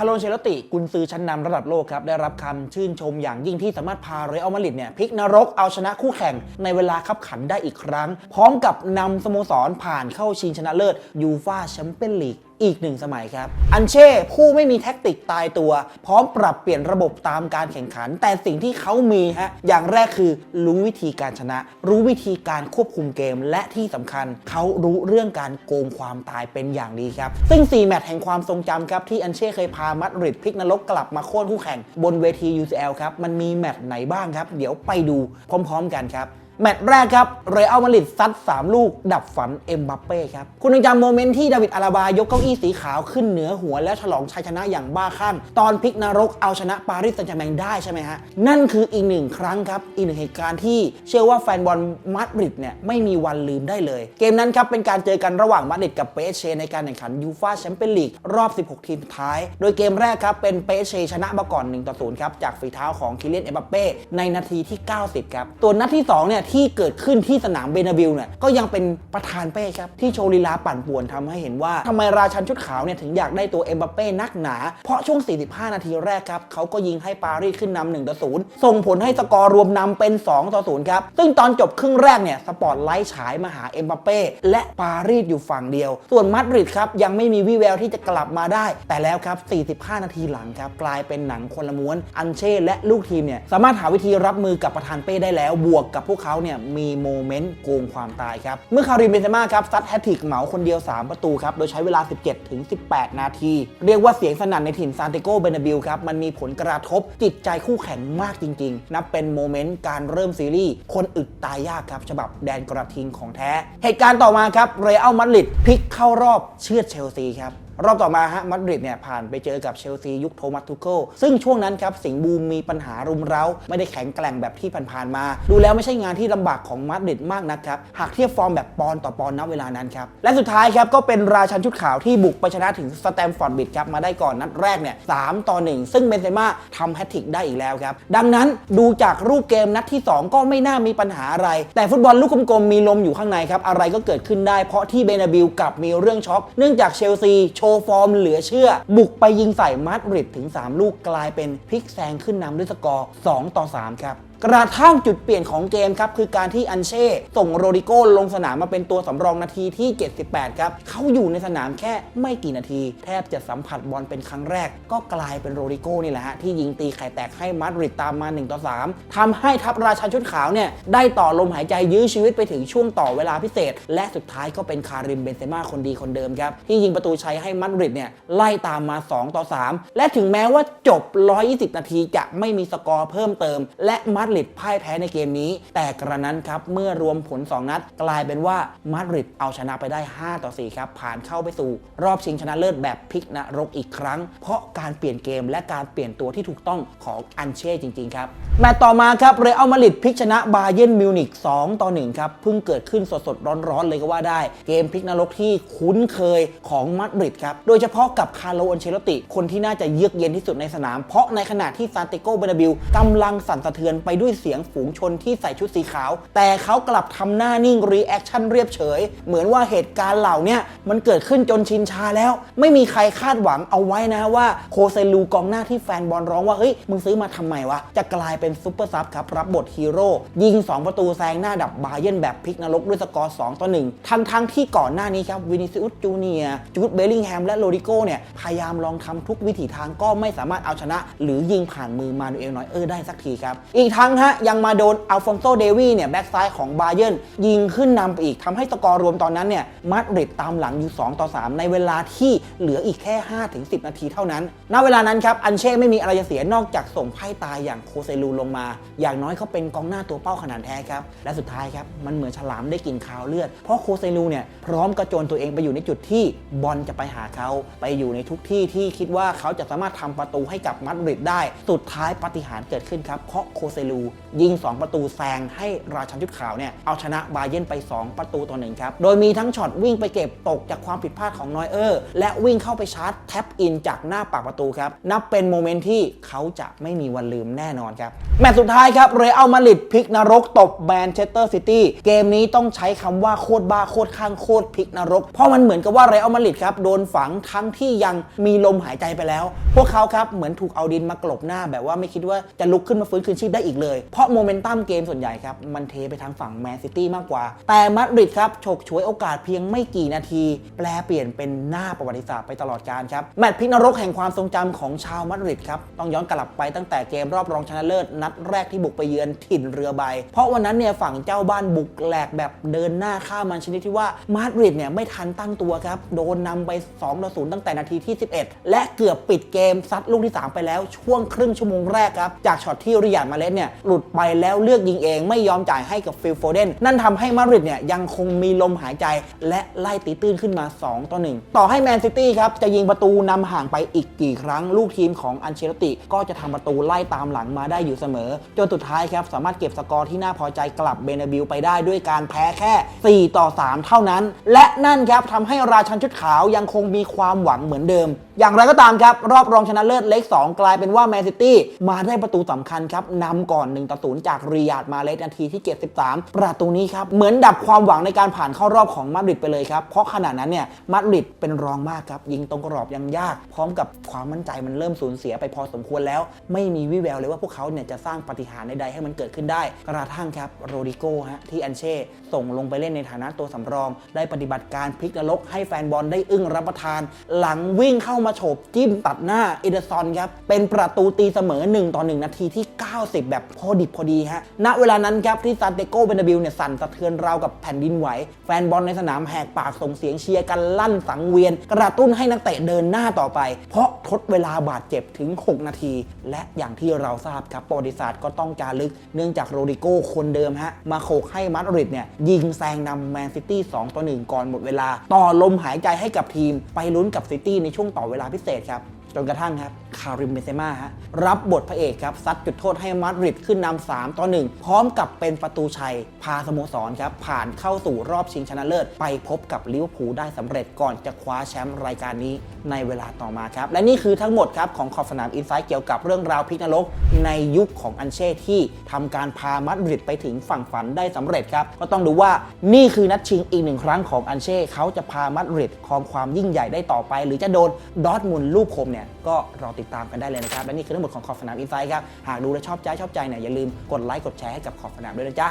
าร์โลเชลติกุนซือชั้นนำระดับโลกครับ ได้รับคำชื่นชมอย่างยิ่งที่สามารถพาเรอัลมาดริดเนี่ยพลิกนรกเอาชนะคู่แข่งในเวลาคับขันได้อีกครั้ง พร้อมกับนำสโมสรผ่านเข้าชิงชนะเลิศยูฟาแชมเปี้ยนลีก อีกหนึ่งสมัยครับ อันเช่ผู้ไม่มีแท็กติกตายตัว พร้อมปรับเปลี่ยนระบบตามการแข่งขัน แต่สิ่งที่เขามีฮะอย่างแรกคือรู้วิธีการชนะ รู้วิธีการควบคุมเกม และที่สำคัญ เขารู้เรื่องการโกงความตายเป็นอย่างดีครับ ซึ่ง 4 แมตช์แห่งความทรงจำครับที่อันเช่เคยพามัดริดพลิกนรกกลับมาโค่นคู่แข่งบนเวที UCL ครับมันมีแมตช์ไหนบ้างครับ เดี๋ยวไปดูพร้อม ๆ กันครับ แมตช์แรกครับเรอัลมาดริดซัด 3 ลูก ดับฝันเอ็มบัปเป้ครับ คุณยังจำโมเมนต์ที่ดาวิดอาราบายกเก้าอี้สีขาวขึ้นเหนือหัวแล้วฉลองชัยชนะอย่างบ้าคลั่งตอนพลิกนรกเอาชนะปารีสแซงต์แชร์แมงได้ใช่ไหมฮะ นั่นคืออีกหนึ่งครั้งครับ อีกหนึ่งเหตุการณ์ที่เชื่อว่าแฟนบอลมาดริดเนี่ยไม่มีวันลืมได้เลย เกมนั้นครับเป็นการเจอกันระหว่างมาดริดกับเปเชในการแข่งขันยูฟาแชมเปี้ยนลีกรอบ 16 ทีมสุดท้าย โดยเกมแรกครับเป็นเปเชชนะมาก่อน1ต่อ0ครับจากฝีเท้าของคิเลียนเอ็มบัปเป้ในนาทีที่ 90 ครับตัวนัดที่2เนี่ยที่เกิดขึ้นที่สนามเบนาบิลเนี่ยก็ยังเป็นประธานเป้ครับ ที่โชลีลาปั่นป่วนทำให้เห็นว่าทำไมราชันชุดขาวเนี่ยถึงอยากได้ตัวเอ็มบัปเป้นักหนา เพราะช่วง 45 นาทีแรกครับเขาก็ยิงให้ปารีสขึ้นนำ1ต่อ0ส่งผลให้สกอร์รวมนำเป็น2ต่อ0ครับซึ่งตอนจบครึ่งแรกเนี่ยสปอตไลท์ฉายมาหาเอ็มบัปเป้และปารีสอยู่ฝั่งเดียว ส่วนมาดริดครับยังไม่มีวี่แววที่จะกลับมาได้ แต่แล้วครับ 45 นาทีหลังครับกลายเป็นหนังคนละม้วนอันเช่และลูกทีมเนี่ยสามารถหาวิธีรับมือกับประธานเป้ได้แล้วบวกกับพวกเขาเนี่ยมีโมเมนต์โกงความตายครับ เมื่อคาริมเบนเซม่าครับซัดแฮตทริกเหมาคนเดียว 3 ประตูครับ โดยใช้เวลา 17 ถึง 18 นาที เรียกว่าเสียงสนั่นในถิ่นซานติโกเบนาบิลครับ มันมีผลกระทบจิตใจคู่แข่งมากจริง ๆ นับเป็นโมเมนต์การเริ่มซีรีส์ คนอึดตายยากครับ ฉบับแดนกระทิงของแท้ เหตุการณ์ต่อมาครับเรอัลมาดริดพลิกเข้ารอบเชือดเชลซีครับ รอบต่อมาฮะมาดริดเนี่ยผ่านไปเจอกับเชลซียุคโทมัสทูเคิลซึ่งช่วงนั้นครับสิงบูมมีปัญหารุมเร้า ไม่ได้แข็งแกร่งแบบที่ผ่านๆมา ดูแล้วไม่ใช่งานที่ลำบากของมาดริดมากนะครับหากเทียบฟอร์มแบบปอนต่อปอนณเวลานั้นครับและสุดท้ายครับก็เป็นราชันชุดขาวที่บุกไปชนะถึงสแตมฟอร์ดบิดครับมาได้ก่อนนัดแรกเนี่ยสต่อ 1 ซึ่งเบนเซม่าทำแฮตทริกได้อีกแล้วครับดังนั้นดูจากรูปเกมนัดที่ 2 ก็ไม่น่ามีปัญหาอะไร แต่ฟุตบอลลูกกลมๆมีลมอยู่ข้างในครับอะไรก็เกิดขึ้นได้เพราะที่เบนาบิลกลับมีเรื่องช็อกเนื่องจากเชลซีโชว์ฟอร์มเหลือเชื่อ บุกไปยิงใส่มาดริดถึง 3 ลูกกลายเป็นพลิกแซงขึ้นนำด้วยสกอร์ 2 ต่อ 3 ครับ กระทั่งจุดเปลี่ยนของเกมครับ คือการที่อันเช่ส่งโรดิโก้ลงสนามมาเป็นตัวสำรองนาทีที่ 78 ครับเขาอยู่ในสนามแค่ไม่กี่นาที แทบจะสัมผัสบอลเป็นครั้งแรก ก็กลายเป็นโรดิโก้นี่แหละฮะ ที่ยิงตีไข่แตกให้มาดริดตามมา1ต่อ3ทำให้ทัพราชันชุดขาวเนี่ย ได้ต่อลมหายใจยื้อชีวิตไปถึงช่วงต่อเวลาพิเศษ และสุดท้ายก็เป็นคาริมเบนเซม่าคนดีคนเดิมครับที่ยิงประตูชัยให้มาดริดเนี่ยไล่ตามมา 2 ต่อ 3 และถึงแม้ว่าจบ 120 นาทีจะไม่มีสกอร์เพิ่มเติม และมาดริดพ่ายแพ้ในเกมนี้ แต่กระนั้นครับ เมื่อรวมผล 2 นัด กลายเป็นว่ามาดริดเอาชนะไปได้ 5 ต่อ 4 ครับ ผ่านเข้าไปสู่ รอบชิงชนะเลิศแบบพลิกนรกอีกครั้ง เพราะการเปลี่ยนเกมและการเปลี่ยนตัวที่ถูกต้องของอันเช่จริง ๆ ครับแมตต์ต่อมาครับเรอัลมาดริดพลิกชนะบาเยิร์นมิวนิก2ต่อ1ครับเพิ่งเกิดขึ้นสดๆร้อนๆเลยก็ว่าได้ เกมพลิกนรกที่คุ้นเคยของมาดริดครับโดยเฉพาะกับคาร์โลอันเชลติ คนที่น่าจะเยือกเย็นที่สุดในสนาม เพราะในขณะที่ซานติโกเบนาบิลกำลังสั่นสะเทือนไปด้วยเสียงฝูงชนที่ใส่ชุดสีขาว แต่เขากลับทำหน้านิ่งรีแอคชั่นเรียบเฉย เหมือนว่าเหตุการณ์เหล่านี้มันเกิดขึ้นจนชินชาแล้ว ไม่มีใครคาดหวังเอาไว้นะว่าโคเซลูกองหน้าที่แฟนบอลร้องว่า เฮ้ย มึงซื้อมาทำไมวะ จะกลายเป็นซุปเปอร์ซับครับ รับบทฮีโร่ยิง 2 ประตูแซงหน้าดับบาเยนแบบพลิกนรกด้วยสกอร์2ต่อ1ทั้งทั้งที่ก่อนหน้านี้ครับวินิซิอุสจูเนียจูดเบลลิงแฮมและโรดิโก้เนี่ยพยายามลองทำทุกวิถีทางก็ไม่สามารถเอาชนะ หรือยิงผ่านมือมานูเอลนอยเออร์ได้สักทีครับอีกทั้งฮะยังมาโดนอัลฟอนโซเดวีเนี่ยแบ็กซ้ายของบาเยิร์นยิงขึ้นนำไปอีกทำให้สกอร์รวมตอนนั้นเนี่ยมาดริดตามหลังอยู่ 2 ต่อ 3 ในเวลาที่เหลืออีกแค่ 5-10 นาทีเท่านั้น ณ เวลานั้นครับ อันเช่ไม่มีอะไรจะเสียนอกจากส่งไพ่ตายอย่างโคเซลูลงมา อย่างน้อยเขาเป็นกองหน้าตัวเป้าขนาดแท้ครับ และสุดท้ายครับ มันเหมือนฉลามได้กินคาวเลือด เพราะโคเซลูเนี่ยพร้อมกระโจนตัวเองไปอยู่ในจุดที่บอลจะไปหาเขาไปอยู่ในทุกที่ที่คิดว่าเขาจะสามารถทำประตูให้กับมาดริดได้ สุดท้ายปาฏิหารย์เกิดขึ้นครับเพราะโคเซลูยิง 2 ประตูแซงให้ราชันชุดขาวเนี่ยเอาชนะบาเยร์นไป 2 ประตูต่อหนึ่งครับ โดยมีทั้งช็อตวิ่งไปเก็บตกจากความผิดพลาดของนอยเออร์ และวิ่งเข้าไปชาร์จแท็บอินจากหน้าปากประตูครับ นับเป็นโมเมนต์ที่เขาจะไม่มีวันลืมแน่นอนครับ แมตช์สุดท้ายครับเรอัลมาดริดพลิกนรกตบแมนเชสเตอร์ซิตี้เกมนี้ต้องใช้คำว่าโคตรบ้าโคตรข้างโคตรพลิกนรก เพราะมันเหมือนกับว่าเรอัลมาดริดครับโดนฝังทั้งที่ยังมีลมหายใจไปแล้ว พวกเขาครับเหมือนถูกเอาดินมากลบหน้าแบบว่าไม่คิดว่าจะลุกขึ้นมาฟื้นคืนชีพได้อีกเลย เพราะโมเมนตัมเกมส่วนใหญ่ครับ มันเทไปทางฝั่งแมนซิตี้มากกว่า แต่มาดริดครับฉกฉวยโอกาสเพียงไม่กี่นาที แปลเปลี่ยนเป็นหน้าประวัติศาสตร์ไปตลอดกาลครับ แมตช์พิกนรกแห่งความทรงจำของชาวมาดริดครับต้องย้อนกลับไปตั้งแต่เกมรอบรองชนะเลิศนัดแรกที่บุกไปเยือนถิ่นเรือใบ เพราะวันนั้นเนี่ยฝั่งเจ้าบ้านบุกแหลกแบบเดินหน้าข้ามมันชนิดที่ว่ามาดริดเนี่ยไม่ทันตั้งตัวครับโดนนำไป2ต่อ0ตั้งแต่นาทีที่ 11 และเกือบปิดเกมซัดลูกที่ 3 ไปแล้วช่วงครึ่งชั่วโมงแรกครับจากช็อตที่ริยาดมาเลสเนี่ยหลุดไปแล้วเลือกยิงเอง ไม่ยอมจ่ายให้กับฟิลโฟเดนนั่นทำให้มาดริดเนี่ยยังคงมีลมหายใจและไล่ตีตื้นขึ้นมา 2 ต่อ 1 ต่อให้แมนซิตี้ครับ จะยิงประตูนำห่างไปอีกกี่ครั้ง ลูกทีมของอันเชลติ ก็จะทำประตูไล่ตามหลังมาได้อยู่เสมอ จนสุดท้ายครับ สามารถเก็บสกอร์ที่น่าพอใจกลับเบนาบิลไปได้ด้วยการแพ้แค่ 4 ต่อ 3 เท่านั้น และนั่นครับทำให้ราชันชุดขาวยังคงมีความหวังเหมือนเดิม อย่างไรก็ตามครับรอบรองชนะเลิศเล็ก2กลายเป็นว่าแมนซิตี้มาได้ประตูสำคัญครับนำก่อน่อน1ต่อ0จากริยาดมาเลสนาทีที่ 73 ประตูนี้ครับ เหมือนดับความหวังในการผ่านเข้ารอบของมาดริดไปเลยครับ เพราะขณะนั้นเนี่ยมาดริดเป็นรองมากครับ ยิงตรงกรอบยังยาก พร้อมกับความมั่นใจมันเริ่มสูญเสียไปพอสมควรแล้ว ไม่มีวิแววเลยว่าพวกเขาเนี่ยจะสร้างปาฏิหารย์ใดๆให้มันเกิดขึ้นได้ กระทั่งครับโรดิโก้ฮะที่อันเช่ส่งลงไปเล่นในฐานะตัวสำรอง ได้ปฏิบัติการพลิกนรกให้แฟนบอลได้อึ้งรับประทาน หลังวิ่งเข้ามาโฉบจิ้มตัดหน้าเอเดอร์ซอนครับเป็นประตูตีเสมอ1ต่อ1นาทีที่ 90 แบบพอดิบพอดีฮะ ณ เวลานั้นครับที่ซานเตโกเบนาบิลเนี่ยสั่นสะเทือนราวกับแผ่นดินไหว แฟนบอลในสนามแหกปากส่งเสียงเชียร์กันลั่นสังเวียน กระตุ้นให้นักเตะเดินหน้าต่อไป เพราะทดเวลาบาดเจ็บถึง 6 นาที และอย่างที่เราทราบครับประวัติศาสตร์ก็ต้องจารลึก เนื่องจากโรดิโก้คนเดิมฮะมาโขกให้มาดริดเนี่ยยิงแซงนำแมนซิตี้2ต่อ1ก่อนหมดเวลา ต่อลมหายใจให้กับทีม ไปลุ้นกับซิตี้ในช่วงต่อเวลาพิเศษครับ จนกระทั่งครับคาริมเบนเซม่าฮะรับบทพระเอกครับซัดจุดโทษให้มาดริดขึ้นนำ3ต่อ1พร้อมกับเป็นประตูชัย พาสโมสรครับผ่านเข้าสู่รอบชิงชนะเลิศ ไปพบกับลิเวอร์พูลได้สำเร็จก่อนจะคว้าแชมป์รายการนี้ในเวลาต่อมาครับ และนี่คือทั้งหมดครับของขอบสนามอินไซต์เกี่ยวกับเรื่องราวพลิกนรก ในยุคของอันเช่ที่ทำการพามาดริดไปถึงฝั่งฝันได้สำเร็จครับก็ต้องดูว่านี่คือนัดชิงอีกหนึ่งครั้งของอันเช่เขาจะพามาดริดครองความยิ่งใหญ่ได้ต่อไป หรือจะโดนดอร์ทมุนลูกคมเนี่ยก็รอติดตามกันได้เลยนะครับ และนี่คือทั้งหมดของขอบสนามอินไซด์ครับ หากดูและชอบใจชอบใจเนี่ยอย่าลืมกดไลค์กดแชร์ให้กับขอบสนามด้วยนะจ๊ะ